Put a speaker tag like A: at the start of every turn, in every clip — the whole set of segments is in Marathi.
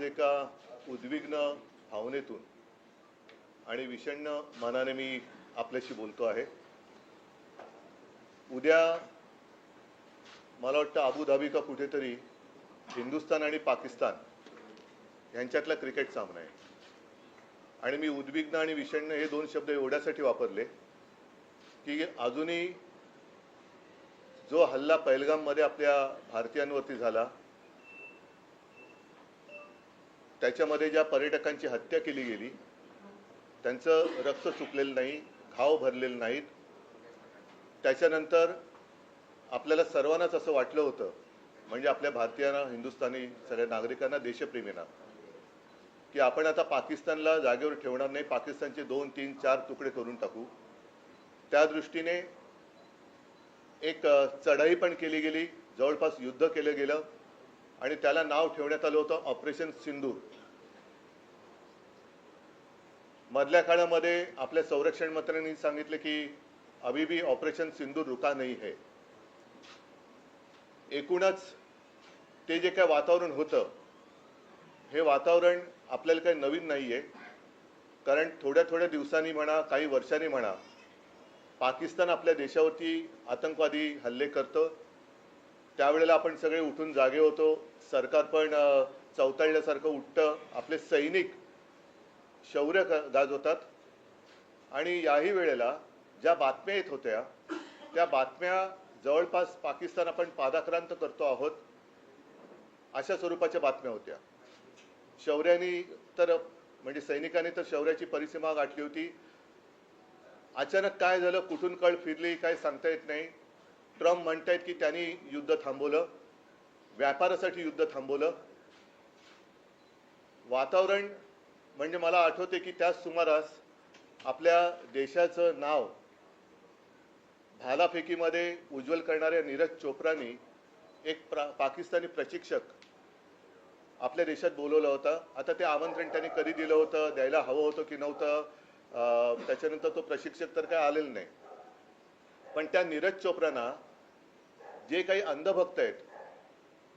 A: आज एका उद्विग्न भावनेतून आणि विषण्ण मनाने मी आपल्याशी बोलतो आहे. उद्या मला वाटतं अबुधाबी का कुठेतरी हिंदुस्थान आणि पाकिस्तान यांच्यातला क्रिकेट सामना आहे. आणि मी उद्विग्न आणि विषण्ण हे दोन शब्द एवढ्यासाठी वापरले की अजूनही जो हल्ला पहलगाममध्ये आपल्या भारतीयांवरती झाला त्याच्यामध्ये ज्या पर्यटकांची हत्या केली गेली त्यांचं रक्त चुकलेलं नाही घाव भरलेले नाहीत. त्याच्यानंतर आपल्याला सर्वांनाच असं वाटलं होतं म्हणजे आपल्या भारतीयांना हिंदुस्थानी सगळ्या नागरिकांना देशप्रेमींना की आपण आता पाकिस्तानला जागेवर ठेवणार नाही पाकिस्तानचे दोन तीन चार तुकडे करून टाकू. त्या दृष्टीने एक चढाई पण केली गेली जवळपास युद्ध केलं गेलं आणि त्याला नाव ठेवण्यात आलं होतं ऑपरेशन सिंदूर. मधल्या काळामध्ये आपल्या संरक्षण मंत्र्यांनी सांगितले की अभी भी ऑपरेशन सिंधू रुका नाही है. एकूणच ते जे काय वातावरण होतं हे वातावरण आपल्याला काही नवीन नाही आहे कारण थोड्या थोड्या दिवसांनी म्हणा काही वर्षांनी म्हणा पाकिस्तान आपल्या देशावरती आतंकवादी हल्ले करतं. त्यावेळेला आपण सगळे उठून जागे होतो. सरकार पण अ, चवताळल्यासारखं उठतं. आपले सैनिक शौर्य गाजवतात आणि याही वेळेला ज्या बातम्या येत होत्या त्या बातम्या जवळपास पाकिस्तान आपण पादाक्रांत करतो आहोत अशा स्वरूपाच्या बातम्या होत्या. शौर्यानी तर म्हणजे सैनिकांनी तर शौर्याची परिसीमा गाठली होती. अचानक काय झालं कुठून कळ फिरली काय सांगता येत नाही. ट्रम्प म्हणतायत की त्यांनी युद्ध थांबवलं. व्यापारासाठी युद्ध थांबवलं. वातावरण म्हणजे मला आठवते की त्याच सुमारास आपल्या देशाचं नाव भालाफेकीमध्ये उज्ज्वल करणाऱ्या नीरज चोप्रानी एक प्रा पाकिस्तानी प्रशिक्षक आपल्या देशात बोलवलं होतं. आता ते आमंत्रण त्यांनी कधी दिलं होतं द्यायला हवं होतं की नव्हतं त्याच्यानंतर तो प्रशिक्षक तर काय आलेला नाही. पण त्या नीरज चोप्रांना जे काही अंधभक्त आहेत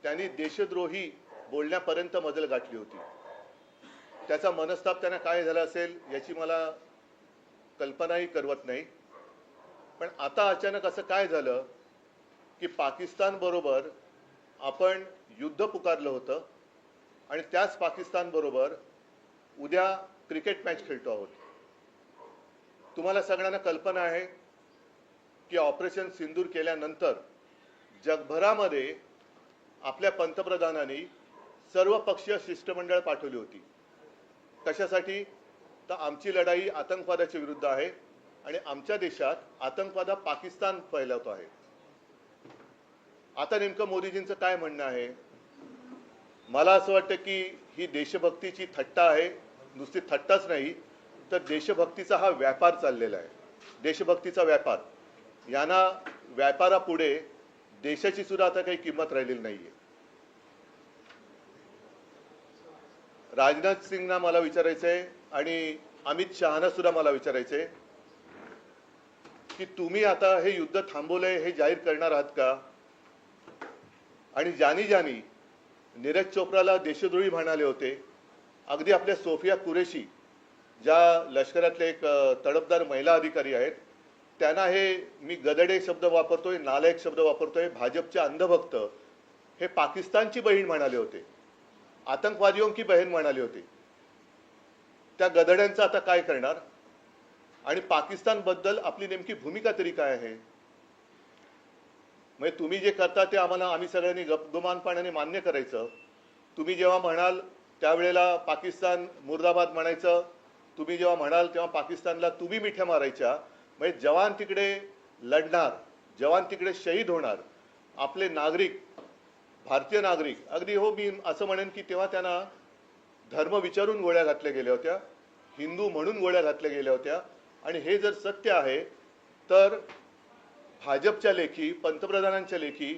A: त्यांनी देशद्रोही बोलण्यापर्यंत मजल गाठली होती. त्याचा मनस्ताप त्यांना काय झाला असेल याची मला कल्पनाही करवत नाही. पण आता अचानक असं काय झालं की पाकिस्तान बरोबर आपण युद्ध पुकारलं होतं आणि त्याच पाकिस्तान बरोबर उद्या क्रिकेट मॅच खेळतो आहोत. तुम्हाला सगळ्यांना कल्पना आहे की ऑपरेशन सिंदूर केल्यानंतर जगभरामध्ये आपल्या पंतप्रधानांनी सर्वपक्षीय शिष्टमंडळ पाठवली होती. कशासाठी? तर आमची लढाई आतंकवादाच्या विरुद्ध आहे आणि आमच्या देशात आतंकवाद हा पाकिस्तान फैलावतो आहे. आता नेमकं मोदीजींचं काय म्हणणं आहे? मला असं वाटतं की ही देशभक्तीची थट्टा आहे. नुसती थट्टाच नाही तर देशभक्तीचा हा व्यापार चाललेला आहे. देशभक्तीचा व्यापार. यांना व्यापारापुढे देशाची सुद्धा आता काही किंमत राहिलेली नाहीये. राजनाथ सिंगना मला विचारायचं आहे आणि अमित शहाना सुद्धा मला विचारायचं आहे की तुम्ही आता हे युद्ध थांबवलंय हे जाहीर करणार आहात का? आणि ज्यानी ज्यानी नीरज चोप्राला देशद्रोही म्हणाले होते. अगदी आपल्या सोफिया कुरेशी ज्या लष्करातले एक अ, तडफदार महिला अधिकारी आहेत त्यांना हे मी गदडे शब्द वापरतोय नालायक शब्द वापरतोय भाजपचे अंधभक्त हे पाकिस्तानची बहीण म्हणाले होते. आतंकवादियों की बहीण म्हणाली होती. त्या गदड्यांचं आता काय करणार? आणि पाकिस्तानबद्दल आपली नेमकी भूमिका तरी काय आहे? म्हणजे तुम्ही जे करता ते आम्हाला आम्ही सगळ्यांनी गपगुमानपणाने मान्य करायचं. तुम्ही जेव्हा म्हणाल त्यावेळेला पाकिस्तान मुर्दाबाद म्हणायचं. तुम्ही जेव्हा म्हणाल तेव्हा पाकिस्तानला तुम्ही मिठ्या मारायच्या. म्हणजे जवान तिकडे लढणार जवान तिकडे शहीद होणार. आपले नागरिक भारतीय नागरिक. अगदी हो मी असं म्हणेन की तेव्हा त्यांना धर्म विचारून गोळ्या घातल्या गेल्या होत्या हिंदू म्हणून गोळ्या घातल्या गेल्या होत्या. आणि हे जर सत्य आहे तर भाजपच्या लेखी पंतप्रधानांच्या लेखी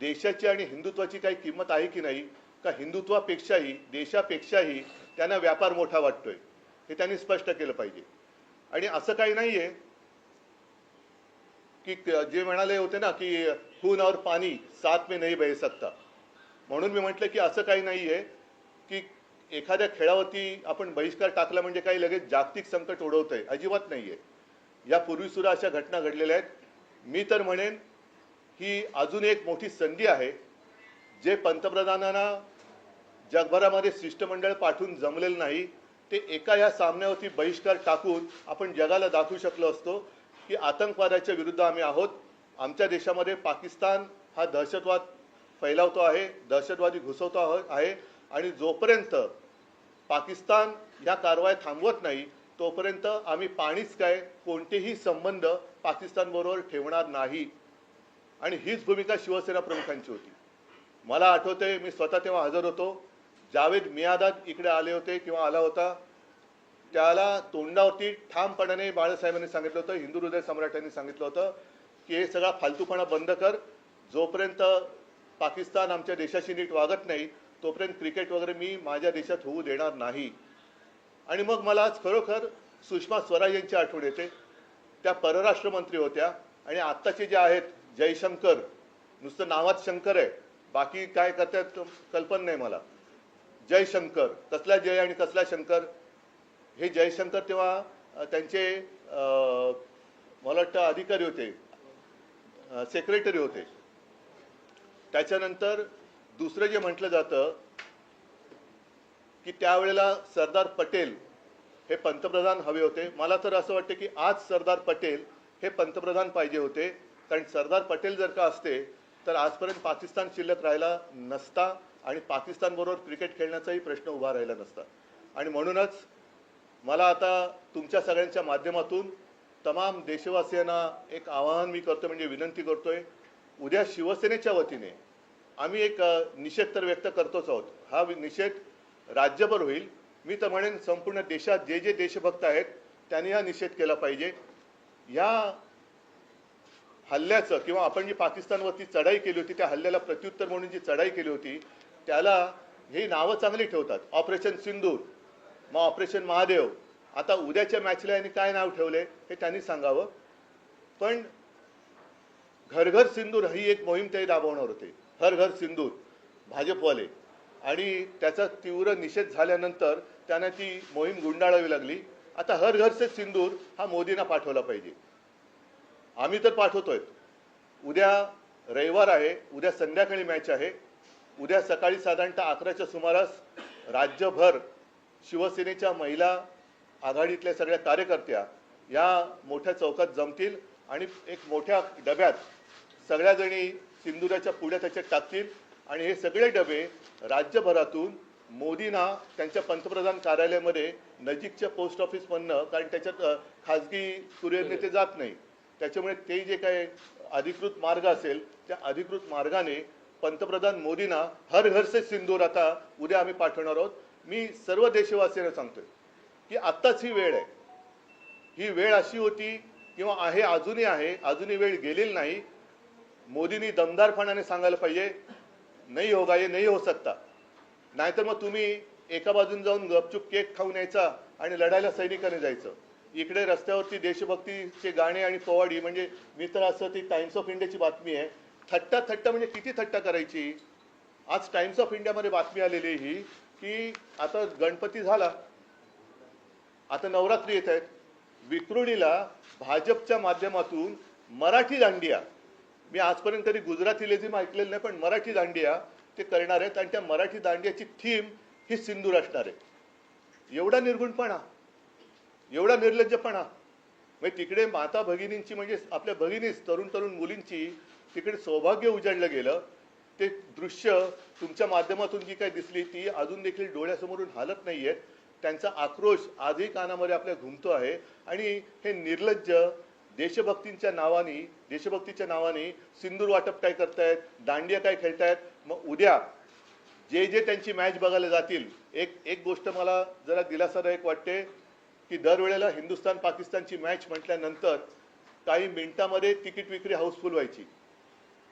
A: देशाची आणि हिंदुत्वाची काही किंमत आहे की नाही का हिंदुत्वापेक्षाही देशापेक्षाही त्यांना व्यापार मोठा वाटतोय हे त्यांनी स्पष्ट केलं पाहिजे. आणि असं काही नाहीये की जे म्हणाले होते ना की खून और पाणी साथ में नाही बह सकता. म्हणून मी म्हटलं की असं काही नाही आहे की एखाद्या खेळावरती आपण बहिष्कार टाकला म्हणजे काही लगेच जागतिक संकट ओढवतंय अजिबात नाहीये. यापूर्वी सुद्धा अशा घटना घडलेल्या आहेत. मी तर म्हणेन ही अजून एक मोठी संधी आहे जे पंतप्रधानांना जगभरामध्ये शिष्टमंडळ पाठवून जमलेलं नाही ते एका या सामन्यावरती बहिष्कार टाकून आपण जगाला दाखवू शकलो असतो की आतंकवादाच्या विरुद्ध आम्ही आहोत. आमच्या देशामध्ये पाकिस्तान हा दहशतवाद फैलावतो आहे दहशतवादी घुसवतो आहे आणि जोपर्यंत पाकिस्तान या कारवाई थांबवत नाही तोपर्यंत आम्ही पाणीच काय कोणतेही संबंध पाकिस्तानबरोबर ठेवणार नाही. आणि हीच भूमिका शिवसेना प्रमुखांची होती. मला आठवते मी स्वतः तेव्हा हजर होतो. जावेद मियादाद इकडे आले होते किंवा आला होता. त्याला तोंडावरती ठामपणाने बाळासाहेबांनी सांगितलं होतं हिंदू हृदय सम्राटांनी सांगितलं होतं की हे सगळा फालतूपणा बंद कर. जोपर्यंत पाकिस्तान आमच्या देशाशी नीट वागत नाही तोपर्यंत क्रिकेट वगैरे मी माझ्या देशात होऊ देणार नाही. आणि मग मला आज खरोखर सुषमा स्वराज यांची आठवण येते. त्या परराष्ट्र मंत्री होत्या आणि आत्ताचे जे आहेत जयशंकर नुसतं नावात शंकर आहे बाकी काय करतात कल्पना नाही मला. जयशंकर कसला जय आणि कसला शंकर? हे जयशंकर तेव्हा त्यांचे मला वाटतं अधिकारी होते सेक्रेटरी होते. त्याच्यानंतर दुसरं जे म्हटलं जातं की त्यावेळेला सरदार पटेल हे पंतप्रधान हवे होते. मला तर असं वाटतं की आज सरदार पटेल हे पंतप्रधान पाहिजे होते. कारण सरदार पटेल जर का असते तर आजपर्यंत पाकिस्तान शिल्लक राहिला नसता आणि पाकिस्तानबरोबर क्रिकेट खेळण्याचाही प्रश्न उभा राहिला नसता. आणि म्हणूनच मला आता तुमच्या सगळ्यांच्या माध्यमातून तमाम देशवासियांना एक आवाहन मी करतो म्हणजे विनंती करतोय उद्या शिवसेनेच्या वतीने आम्ही एक निषेध तर व्यक्त करतोच आहोत. हा निषेध राज्यभर होईल. मी तर म्हणेन संपूर्ण देशात जे जे देशभक्त आहेत त्यांनी हा निषेध केला पाहिजे. या हल्ल्याचं किंवा आपण जी पाकिस्तानवरती चढाई केली होती त्या हल्ल्याला प्रत्युत्तर म्हणून जी चढाई केली होती त्याला ही नावं चांगली ठेवतात. ऑपरेशन सिंदूर मग ऑपरेशन महादेव. आता उद्याच्या मॅचला यांनी काय नाव ठेवले हे त्यांनी सांगावं. पण घर घर सिंदूर ही एक मोहीम ते राबवणार होते. हर घर सिंदूर भाजपवाले. आणि त्याचा तीव्र निषेध झाल्यानंतर त्यांना ती मोहीम गुंडाळावी लागली. आता हर घर से सिंदूर हा मोदींना पाठवला पाहिजे. आम्ही तर पाठवतोय. उद्या रविवार आहे उद्या संध्याकाळी मॅच आहे. उद्या सकाळी साधारणतः अकराच्या सुमारास राज्यभर शिवसेनेच्या महिला आघाडीतल्या सगळ्या कार्यकर्त्या या मोठ्या चौकात जमतील आणि एक मोठ्या डब्यात सगळ्या जणी सिंदुराच्या पुढ्या त्याच्यात टाकतील. आणि हे सगळे डबे राज्यभरातून मोदींना त्यांच्या पंतप्रधान कार्यालयामध्ये नजीकच्या पोस्ट ऑफिसमधनं कारण त्याच्यात खाजगी कुरिअर नेते जात नाही. त्याच्यामुळे ते जे काही अधिकृत मार्ग असेल त्या अधिकृत मार्गाने पंतप्रधान मोदींना हर घर से सिंदूर आता उद्या आम्ही पाठवणार आहोत. मी सर्व देशवासियांना सांगतोय की आत्ताच ही वेळ आहे. ही वेळ अशी होती किंवा आहे अजूनही आहे अजूनही वेळ गेलेली नाही. मोदींनी दमदारपणाने सांगायला पाहिजे नाही होगा ये नाही हो सकता. नाहीतर मग तुम्ही एका बाजून जाऊन गपचूप केक खाऊन यायचा आणि लढायला सैनिकाने जायचं. इकडे रस्त्यावरती देशभक्तीचे गाणे आणि पोवाडी म्हणजे मी तर असं ती टाइम्स ऑफ इंडियाची बातमी आहे. थट्टा थट्टा म्हणजे किती थट्टा करायची? आज टाइम्स ऑफ इंडियामध्ये बातमी आलेली ही की आता गणपती झाला. आता नवरात्री येत आहेत. विक्रोळीला भाजपच्या माध्यमातून मराठी दांडिया मी आजपर्यंत कधी गुजराती लेझिम ऐकलेलं नाही पण मराठी दांडिया ते करणार आहेत आणि त्या मराठी दांडियाची थीम ही सिंदूर असणार आहे. एवढा निर्गुणपणा एवढा निर्लज्जपणा. म्हणजे तिकडे माता भगिनींची म्हणजे आपल्या भगिनीच तरुण तरुण मुलींची तिकडे सौभाग्य उजाडलं गेलं. ते दृश्य तुमच्या माध्यमातून जी काही दिसली ती अजून देखील डोळ्यासमोरून हालत आहेत त्यांचा आक्रोश आजही कानामध्ये आपल्या घुमतो आहे. आणि हे निर्लज्ज देशभक्तींच्या नावाने देशभक्तीच्या नावाने सिंदूर वाटप काय करतायत दांडिया काय खेळतायत मग उद्या जे जे त्यांची मॅच बघायला जातील एक एक गोष्ट मला जरा दिलासादायक वाटते की दरवेळेला हिंदुस्थान पाकिस्तानची मॅच म्हटल्यानंतर काही मिनिटामध्ये तिकीट विक्री हाऊसफुल व्हायची.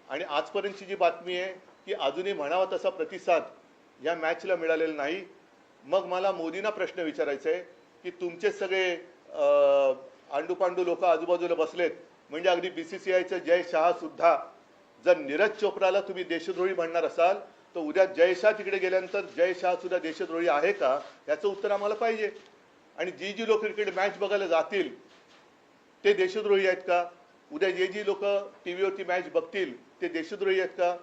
A: आणि आजपर्यंतची जी बातमी आहे की अजूनही म्हणावा तसा प्रतिसाद या मॅचला मिळालेला नाही. मग मला मोदींना प्रश्न विचारायचा आहे की तुमचे सगळे अं, आंडूपांडू लोक आजूबाजूला बसलेत. म्हणजे अगदी बी सी सी आयचं जय शहा सुद्धा. जर नीरज चोप्राला तुम्ही देशद्रोही म्हणणार असाल तर उद्या जयशाह तिकडे गेल्यानंतर जय शाह सुद्धा देशद्रोही आहे का? याचं उत्तर आम्हाला पाहिजे. आणि जी जी लोक क्रिकेट मॅच बघायला जातील ते देशद्रोही आहेत का? उद्या जे जी लोक टी व्हीवरती मॅच बघतील ते देशद्रोही आहेत का?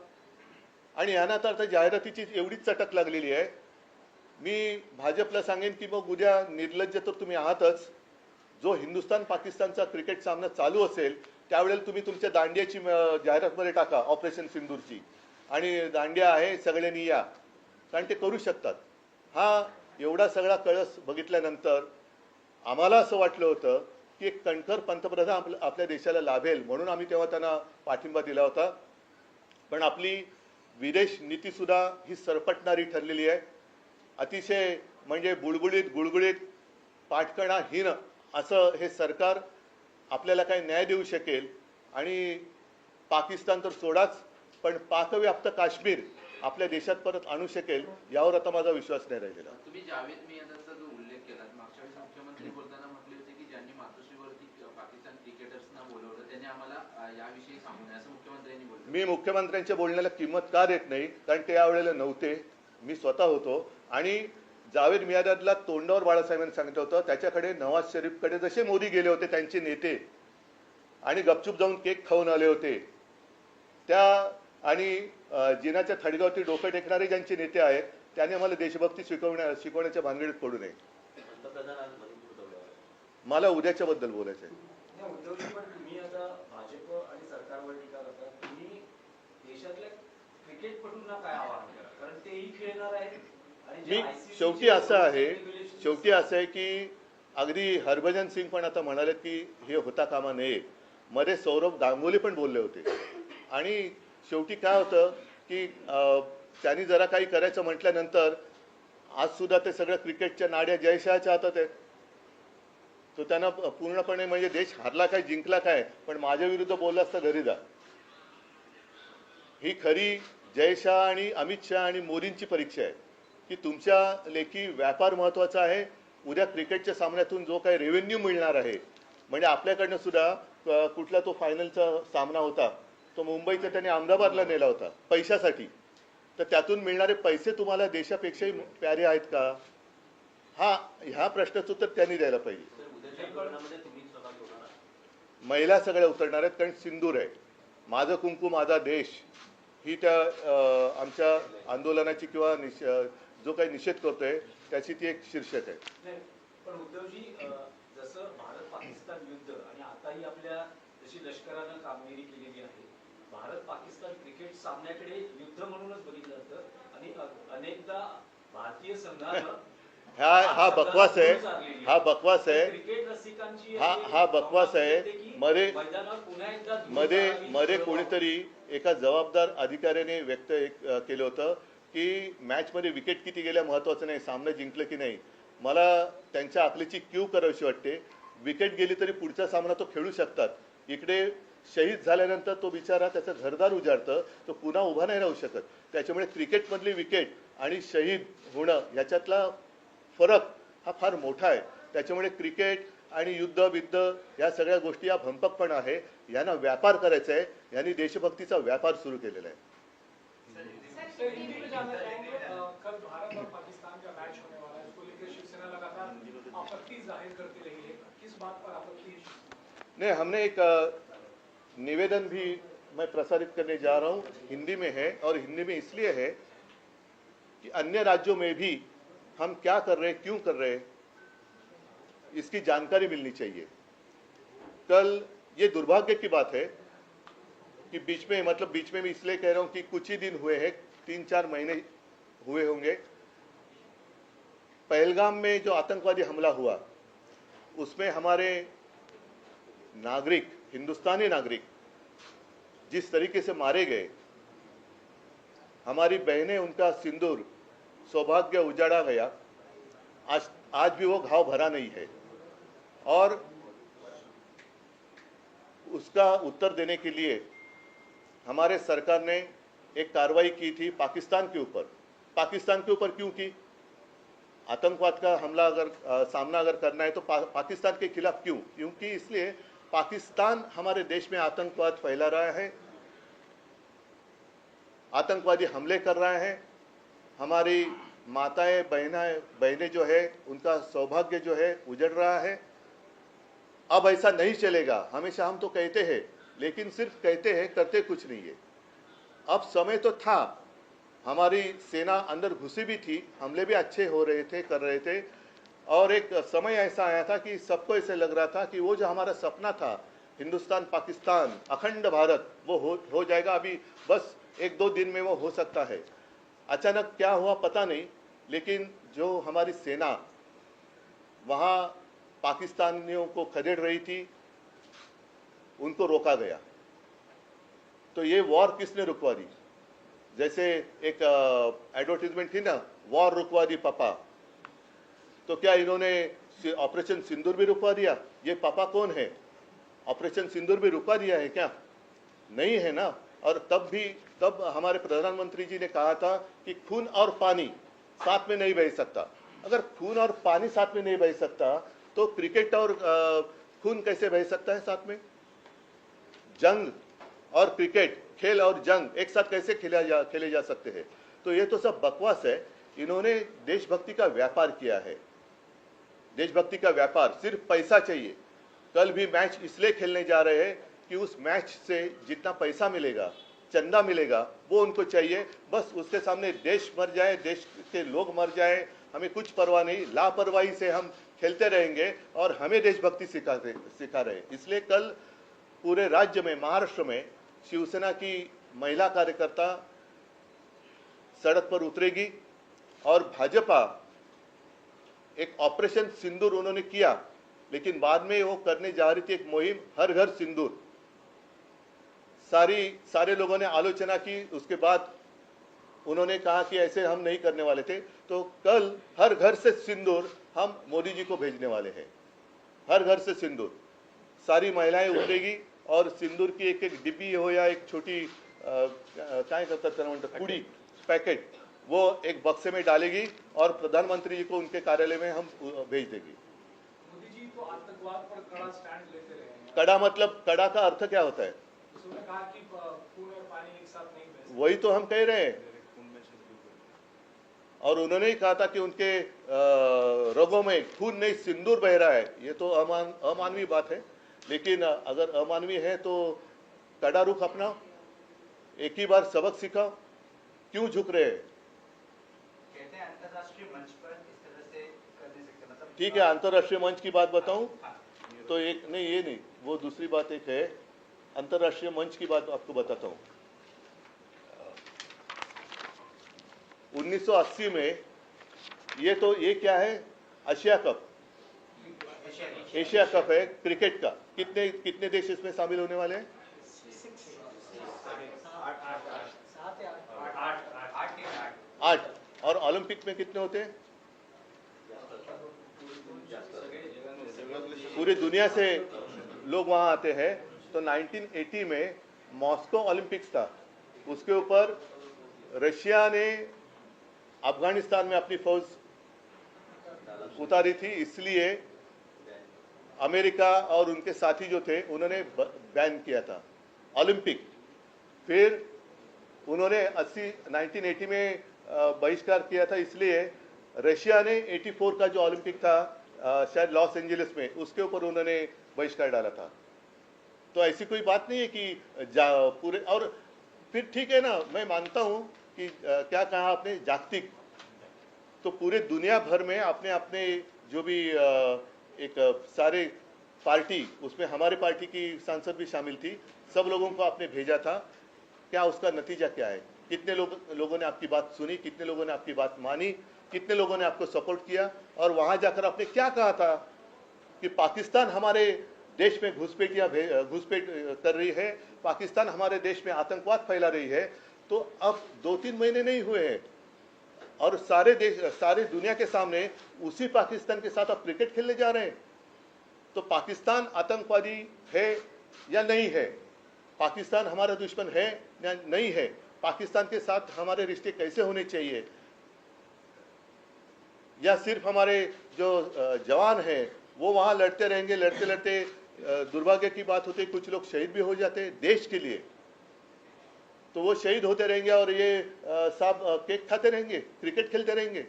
A: आणि यांना तर आता जाहिरातीची एवढीच चटक लागलेली आहे. मी भाजपला सांगेन की मग उद्या निर्लज्ज तर तुम्ही आहातच. जो हिंदुस्थान पाकिस्तानचा क्रिकेट सामना चालू असेल त्यावेळेला तुम्ही तुमच्या दांडियाची जाहिरातमध्ये टाका ऑपरेशन सिंदूरची. आणि दांडिया आहे सगळ्यांनी या. कारण ते करू शकतात. हा एवढा सगळा कळस बघितल्यानंतर आम्हाला असं वाटलं होतं की एक कणखर पंतप्रधान आपल्या आपल्या देशाला लाभेल म्हणून आम्ही तेव्हा त्यांना पाठिंबा दिला होता. पण आपली विदेश नीतीसुद्धा ही सरपटणारी ठरलेली आहे. अतिशय म्हणजे बुळबुळीत गुळगुळीत पाठकणाहीन असं हे सरकार आपल्याला काही न्याय देऊ शकेल आणि पाकिस्तान तर सोडाच पण पाकव्याप्त काश्मीर आपल्या देशात परत आणू शकेल यावर आता माझा विश्वास नाही राहिलेला.
B: तुम्ही जावेद मियादाचा जो उल्लेख केला मागच्या वेळेस मुख्यमंत्री बोलताना म्हटले होते की ज्यांनी मातोश्रीवरती पाकिस्तान क्रिकेटर्सना बोलवलं त्यांनी आम्हाला याविषयी सांगू नये असं मुख्यमंत्र्यांनी बोललं.
A: मी मुख्यमंत्र्यांच्या बोलण्याला किंमत का देत नाही? कारण ते यावेळेला नव्हते. मी स्वतः होतो. आणि जावेद मियादादला तोंडावर बाळासाहेबांनी सांगितलं होतं त्याच्याकडे नवाज शरीफकडे जसे मोदी गेले होते त्यांचे नेते आणि गपचूप जाऊन केक खाऊन आले होते. त्या आणि जिनाच्या थडगावती डोकं टेकणारे ज्यांचे नेते आहेत त्याने आम्हाला देशभक्ती शिकवण्या शिकवण्याच्या भानगडीत पडू नये. मला उद्याच्या बद्दल बोलायचं आहे
C: देशातल्या क्रिकेटपटूंना काय आवाहन करा कारण तेही खेळणार आहेत.
A: मी शेवटी असं आहे शेवटी असं आहे की अगदी हरभजन सिंग पण आता म्हणाले की हे होता कामा नये. मध्ये सौरभ गांगुली पण बोलले होते. आणि शेवटी काय होतं की त्यांनी जरा काही करायचं म्हटल्यानंतर आज सुद्धा ते सगळं क्रिकेटच्या नाड्या जयशहाच्या हातात आहेत. तो त्यांना पूर्णपणे म्हणजे देश हारला काय जिंकला काय पण माझ्या विरुद्ध बोलला असता घरी जा. ही खरी जयशहा आणि अमित शहा आणि मोदींची परीक्षा आहे. की तुमच्या लेखी व्यापार महत्त्वाचा आहे. उद्या क्रिकेटच्या सामन्यातून जो काही रेव्हेन्यू मिळणार आहे म्हणजे आपल्याकडनं सुद्धा कुठला तो फायनलचा सामना होता तो मुंबईचा त्यांनी अहमदाबादला नेला होता पैशासाठी. तर त्यातून मिळणारे पैसे तुम्हाला देशापेक्षाही प्यारे आहेत का? हा ह्या प्रश्नाचं उत्तर त्यांनी द्यायला पाहिजे. महिला सगळ्या उतरणार आहेत कारण सिंदूर आहे. माझं कुंकू माझा देश ही त्या आमच्या आंदोलनाची किंवा अ, जो काही निषेध करतोय त्याची ती एक शीर्षक आहे.
C: पण उद्धवजी जसं भारत पाकिस्तान युद्ध आणि आताही आपल्या जशी लष्करानं कामगिरी केलेली आहे भारत पाकिस्तान क्रिकेट सामन्याकडे युद्ध म्हणूनच बघितलं जातं आणि अनेकदा भारतीय संघानं
A: हा हा बकवास आहे हा बकवास आहे. हा- हा बकवास आहे. मध्ये- मध्ये मध्ये कोणीतरी एका जबाबदार अधिकाऱ्याने व्यक्त केलं होतं. की मॅचमध्ये विकेट किती गेल्या महत्वाचं नाही सामनं जिंकलं की नाही मला त्यांच्या अकलेची क्यू करावीशी वाटते. विकेट गेली तरी पुढचा सामना तो खेळू शकतात. इकडे शहीद झाल्यानंतर तो बिचारा त्याचं घरदार उजाडतं तो पुन्हा उभा नाही राहू शकत. त्याच्यामुळे क्रिकेटमधली विकेट आणि शहीद होणं ह्याच्यातला फरक हा फार मोठा आहे. त्याच्यामुळे क्रिकेट आणि युद्ध बिद्ध या सगळ्या गोष्टी या भंपकपण आहे. यांना व्यापार करायचा आहे. यांनी देशभक्तीचा व्यापार सुरू केलेला आहे.
D: आपत्ति
A: नहीं, हमने एक निवेदन भी मैं प्रसारित करने जा रहा हूँ। हिंदी में है और हिंदी में इसलिए है कि अन्य राज्यों में भी हम क्या कर रहे हैं, क्यों कर रहे हैं, इसकी जानकारी मिलनी चाहिए। कल ये दुर्भाग्य की बात है कि बीच में मतलब बीच में मैं इसलिए कह रहा हूँ कि कुछ ही दिन हुए हैं तीन चार महीने हुए होंगे। पहलगाम में जो आतंकवादी हमला हुआ, उसमें हमारे नागरिक, हिंदुस्तानी नागरिक जिस तरीके से मारे गए, हमारी बहनें, उनका सिंदूर सौभाग्य उजाड़ा गया। आज आज भी वो घाव भरा नहीं है। और उसका उत्तर देने के लिए हमारे सरकार ने एक कार्रवाई की थी पाकिस्तान के ऊपर। पाकिस्तान के ऊपर क्यों की? आतंकवाद का हमला अगर अ, सामना अगर करना है तो पा, पाकिस्तान के खिलाफ क्यों? क्योंकि इसलिए पाकिस्तान हमारे देश में आतंकवाद फैला रहा है। आतंकवादी हमले कर रहे हैं। हमारी माताएँ बहनाएँ बहनें जो है उनका सौभाग्य जो है उजड़ रहा है। अब ऐसा नहीं चलेगा। हमेशा हम तो कहते हैं लेकिन सिर्फ़ कहते हैं करते कुछ नहीं है। अब समय तो था। हमारी सेना अंदर घुसी भी थी। हमले भी अच्छे हो रहे थे, कर रहे थे। और एक समय ऐसा आया था कि सबको ऐसे लग रहा था कि वो जो हमारा सपना था, हिंदुस्तान, पाकिस्तान, अखंड भारत, वो हो हो जाएगा। अभी बस एक दो दिन में वो हो सकता है। अचानक क्या हुआ पता नहीं, लेकिन जो हमारी सेना, वहाँ पाकिस्तानियों को खदेड़ रही थी, उनको रोका गया। तो ये वॉर किसने रुकवा दी जैसे एक एडवर्टीजमेंट थी ना वॉर रुकवा दी पापा। तो क्या इन्होंने ऑपरेशन सिंदूर भी रुकवा दिया? ये पापा कौन है? ऑपरेशन सिंदूर भी रुकवा दिया है क्या? नहीं है ना? और तब भी, तब हमारे प्रधानमंत्री जी ने कहा था कि खून और पानी साथ में नहीं बह सकता। अगर खून और पानी साथ में नहीं बह सकता तो क्रिकेट और खून कैसे बह सकता है साथ में? जंग और क्रिकेट, खेल और जंग एक साथ कैसे खेला जा, खेले जा सकते हैं? तो ये तो सब बकवास है। इन्होंने देशभक्ति का व्यापार किया है। देशभक्ति का व्यापार, सिर्फ़ पैसा चाहिए। कल भी मैच इसलिए खेलने जा रहे हैं कि उस मैच से जितना पैसा मिलेगा, चंदा मिलेगा, वो उनको चाहिए। बस उसके सामने देश मर जाए, देश के लोग मर जाए, हमें कुछ परवाह नहीं, लापरवाही से हम खेलते रहेंगे और हमें देशभक्ति सिखाते, सिखा रहे इसलिए कल पूरे राज्य में, महाराष्ट्र में शिवसेना की महिला कार्यकर्ता सड़क पर उतरेगी और भाजपा एक ऑपरेशन सिंदूर उन्होंने किया, लेकिन बाद में वो करने जा रही थी एक मुहिम, हर घर सिंदूर। सारी, सारे लोगों ने आलोचना की, उसके बाद उन्होंने कहा कि ऐसे हम नहीं करने वाले थे। तो कल हर घर से सिंदूर हम मोदी जी को भेजने वाले हैं। हर घर से सिंदूर। सारी महिलाएँ उतरेगी और सिंदूर की एक एक डिब्बी हो या एक छोटी काय करतात त्याला म्हणतात कुडी पैकेट वो एक बक्से में डालेगी और प्रधानमंत्री जी को उनके कार्यालय में हम भेज देगी।
D: मोदी जी तो आतंकवाद पर कड़ा स्टैंड लेते रहे हैं।
A: कड़ा मतलब कड़ा का अर्थ क्या होता है?
D: कहा कि और पानी एक साथ नहीं
A: वही तो हम कह रहे हैं। और उन्होंने ही कहा था कि उनके रगों में खून नहीं सिंदूर बह रहा है। ये तो अमान अमानवीय बात है। लेकिन अगर अमानवीय है तो कड़ा रुख अपना एक ही बार सबक सिखाओ क्यों झुक रहे हैं?
E: हैं मतलब
A: ठीक है अंतर्राष्ट्रीय मंच की बात बताऊँ
E: हाँ,
A: तो एक नहीं ये नहीं वो दूसरी बात एक है अंतर्राष्ट्रीय मंच की बात आपको बताता हूँ। 1980 में ये तो ये क्या है? Asia cup.
E: एशिया
A: कप है क्रिकेट का। कितने कितने देश इसमें शामिल होने वाले
E: आठ।
A: और ओलंपिक में कितने होते पूरी दुनिया से लोग वहाँ आते हैं। तो 1980 में मॉस्को ओलंपिक्स था। उसके ऊपर रशिया ने अफ़गानिस्तान में अपनी फौज उतारी थी। इसलिए अमेरिका और उनके साथी जो थे उन्होंने बैन किया था। ओलंपिक फिर उन्होंने 80 1980 में बहिष्कार किया था इसलिए रशिया ने 84 का जो ओलंपिक था शायद लॉस एंजलिस में उसके ऊपर उन्होंने बहिष्कार डाला था। तो ऐसी कोई बात नहीं है कि जा पूरे और फिर ठीक है ना मैं मानता हूँ कि क्या कहा आपने जागतिक। तो पूरे दुनिया भर में आपने अपने जो भी अ, एक सारे पार्टी, उसमें हमारे पार्टी की सांसद भी शामिल थी, सब लोगों को आपने भेजा था। क्या उसका नतीजा क्या है? कितने लोग, लोगों ने आपकी बात सुनी, कितने लोगों ने आपकी बात मानी, कितने लोगों ने आपको सपोर्ट किया, और वहाँ जाकर आपने क्या कहा था कि पाकिस्तान हमारे देश में घुसपैठियाँ घुसपैठ कर रही है, पाकिस्तान हमारे देश में आतंकवाद फैला रही है तो अब दो तीन महीने नहीं हुए हैं और सारे देश, सारी दुनिया के सामने उसी पाकिस्तान के साथ आप क्रिकेट खेलने जा रहे हैं। तो पाकिस्तान आतंकवादी है या नहीं है? पाकिस्तान हमारा दुश्मन है या नहीं है? पाकिस्तान के साथ हमारे रिश्ते कैसे होने चाहिए? या सिर्फ़ हमारे जो जवान हैं, वो वहाँ लड़ते रहेंगे लड़ते लड़ते दुर्भाग्य की बात होती है, कुछ लोग शहीद भी हो जाते हैं देश के लिए। तो वो शहीद होते रहेंगे और ये साहब केक खाते रहेंगे क्रिकेट खेलते रहेंगे।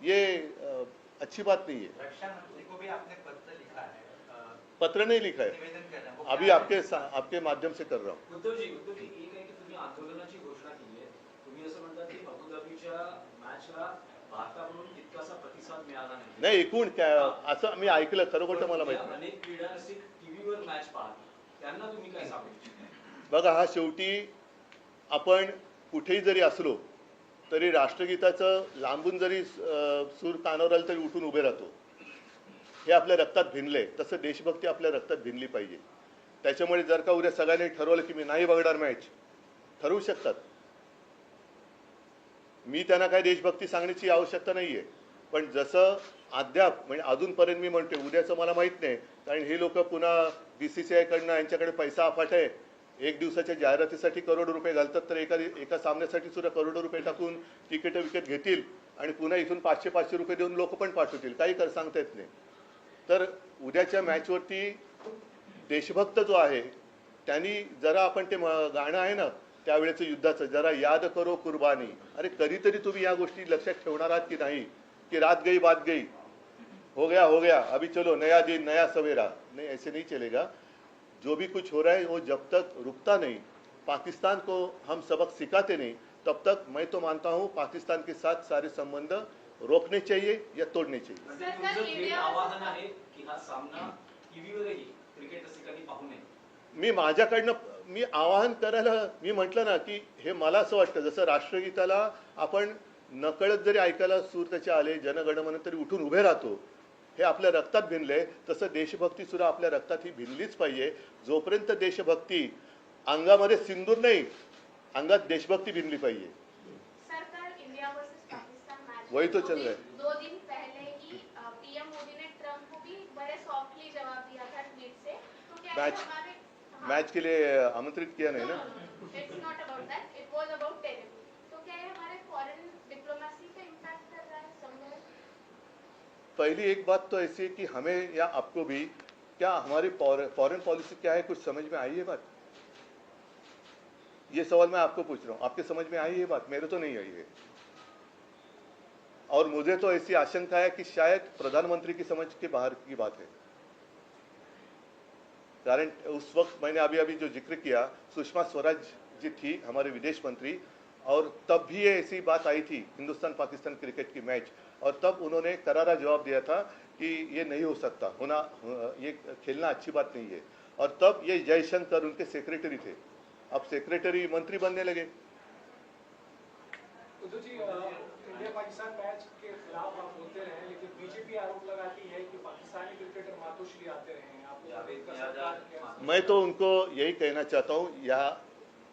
A: ये अ, अच्छी बात नहीं है।
E: रक्षा मंत्री को भी आपने पत्र लिखा है अ,
A: पत्र नहीं लिखा है।
E: निवेदन कर रहे
A: अभी आपके आपके माध्यम से कर रहा हूँ।
C: एक आहे की तुम्ही आंदोलनाची घोषणा केली आहे तुम्ही असं म्हणता की अबुधाबीच्या मॅचला भारताकडून तितकासा प्रतिसाद मिळाला नाही.
A: नाही एकूण काय असं मी ऐकलं खरं खोटं मला माहित नाही.
C: अनेक क्रीडा रसिक टीव्हीवर मॅच पाहतात त्यांना तुम्ही काय सांगू इच्छिता?
A: बघा हा शेवटी आपण कुठेही जरी असलो तरी राष्ट्रगीताचं लांबून जरी सूर कानावर आलं तरी उठून उभे राहतो. हे आपल्या रक्तात भिनले तसं देशभक्ती आपल्या रक्तात भिनली पाहिजे. त्याच्यामुळे जर का उद्या सगळ्यांनी ठरवलं की मी नाही बघणार मॅच ठरवू शकतात. मी त्यांना काय देशभक्ती सांगण्याची आवश्यकता नाही आहे पण जसं अद्याप म्हणजे अजूनपर्यंत मी म्हणते उद्याचं मला माहीत नाही. कारण हे लोक पुन्हा बी सी सी आयकडनं यांच्याकडे पैसा अफाट आहे. एक दिवसाच्या जाहिरातीसाठी करोडो रुपये घालतात तर एका एका सामन्यासाठी सुद्धा करोडो रुपये टाकून तिकीटं विकत घेतील आणि पुन्हा इथून पाचशे पाचशे रुपये देऊन लोक पण पाठवतील. काही कर सांगता येत नाही. तर उद्याच्या मॅचवरती देशभक्त जो आहे त्यांनी जरा आपण ते गाणं आहे ना त्यावेळेचं युद्धाचं जरा याद करो कुर्बानी. अरे कधीतरी तुम्ही या गोष्टी लक्षात ठेवणार आहात की नाही? की रात गई बात गई. हो गया हो गया. अभी चलो नया दिन नया सवेरा. नहीं ऐसे नहीं चलेगा. जो भी कुछ हो रहा है वो जब तक रुकता नहीं। पाकिस्तान को हम सबक सिखाते नहीं तब तक मैं तो मानता हूँ पाकिस्तान के साथ सारे संबंध रोकने चाहिए या तोड़ने चाहिए।
C: तुमचं थेट आवाहन आहे की सामना टीव्हीवरही क्रिकेट रसिकांनी पाहू नये.
A: मी माझ्याकडनं मी आवाहन करायला मी म्हटलं ना की हे मला असं वाटतं जसं राष्ट्रगीताला आपण नकळत जरी ऐकायला सूर त्याचे आले जनगणमन तरी उठून उभे राहतो हे आपल्या रक्तात भिनले तसं देशभक्ती सुद्धा आपल्या रक्तात ही भिनलीच पाहिजे. जोपर्यंत देशभक्ती अंगामध्ये सिंदूर नाही अंगात देशभक्ती भिनली पाहिजे. वही तो चल रहा है।
F: दो दिन पहले ही पीएम मोदी ने ट्रंप को भी बड़े सॉफ्टली जवाब दिया था ट्वीट से। तो क्या
A: मैच- मैच के लिए आमंत्रित किया नहीं ना?
F: It's not about that it was about तो क्या हमारे फॉरेन डिप्लोमेसी पे
A: पहली एक बात तो ऐसी है कि हमें या आपको भी, क्या हमारी फॉरेन पॉलिसी क्या है? कुछ समझ में आई है बात? ये सवाल मैं आपको पूछ रहा हूँ। आपके समझ में आई है बात? मेरे तो नहीं आई है। और मुझे तो ऐसी आशंका है कि शायद प्रधानमंत्री की समझ के बाहर की बात है। कारण, उस वक्त मैंने अभी अभी जो ज़िक्र किया, सुषमा स्वराज जी थी हमारे विदेश मंत्री, और तब भी ये ऐसी बात आई थी हिंदुस्तान पाकिस्तान क्रिकेट की मैच। और तब उन्होंने करारा जवाब दिया था कि ये नहीं हो सकता होना ये खेलना अच्छी बात नहीं है। और तब ये जयशंकर उनके सेक्रेटरी थे। अब सेक्रेटरी मंत्री बनने लगे।
D: उद्धव जी इंडिया पाकिस्तान मैच के खिलाफ आप बोलते रहे लेकिन बीजेपी आरोप लगाती है कि पाकिस्तानी क्रिकेटर मातोश्री आते रहे आपको
C: जावेद
D: का
C: मियाँ
D: सरकार
C: जान-
D: क्या-
A: मैं तो उनको यही कहना चाहता हूँ या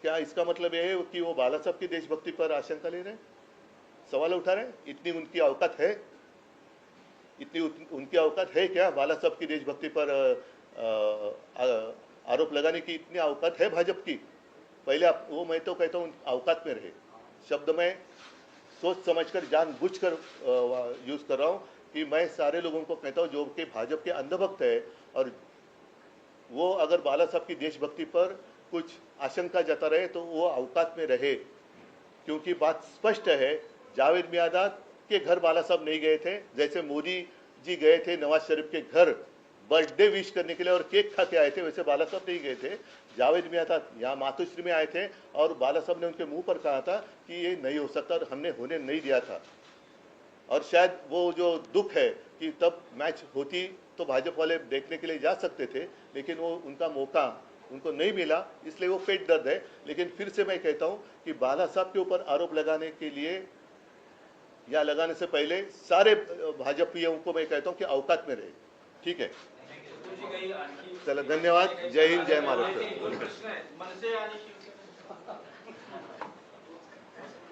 A: क्या इसका मतलब ये है कि वो बाला साहब की देशभक्ति पर आशंका ले रहे हैं? सवाल उठा रहे हैं? इतनी उनकी औकात है? इतनी उनकी औकात है क्या? बाला साहब की देशभक्ति पर आरोप लगाने की इतनी औकात है भाजपा की? पहले आप, वो मैं तो कहता हूँ औकात में रहे। शब्द मैं सोच समझ समझकर जानबूझकर यूज़ कर रहा हूँ कि मैं सारे लोगों को कहता हूँ, जो कि भाजपा के अंधभक्त है और वो अगर बाला साहब की देशभक्ति पर कुछ आशंका जता रहे तो वो अवकात में रहे। क्योंकि बात स्पष्ट है जावेद मियादाद के घर बाला साहब नहीं गए थे। जैसे मोदी जी गए थे नवाज़ शरीफ के घर, बर्थडे विश करने के लिए और केक खा के आए थे, वैसे बाला साहब नहीं गए थे। जावेद मियादाद यहाँ मातोश्री में आए थे और बाला साहब ने उनके मुँह पर कहा था कि ये नहीं हो सकता और हमने होने नहीं दिया था। और शायद वो जो दुख है कि तब मैच होती तो भाजपा वाले देखने के लिए जा सकते थे, लेकिन वो उनका मौका उनको नहीं मिला, इसलिए वो पेट दर्द है। लेकिन फिर से मैं कहता हूँ कि बाला साहब के ऊपर आरोप लगाने के लिए या लगाने से पहले सारे भाजपियों को मैं कहता हूँ कि अवकात में रहे। ठीक है?
C: चलो
A: चला धन्यवाद। जय हिंद जय महाराष्ट्र।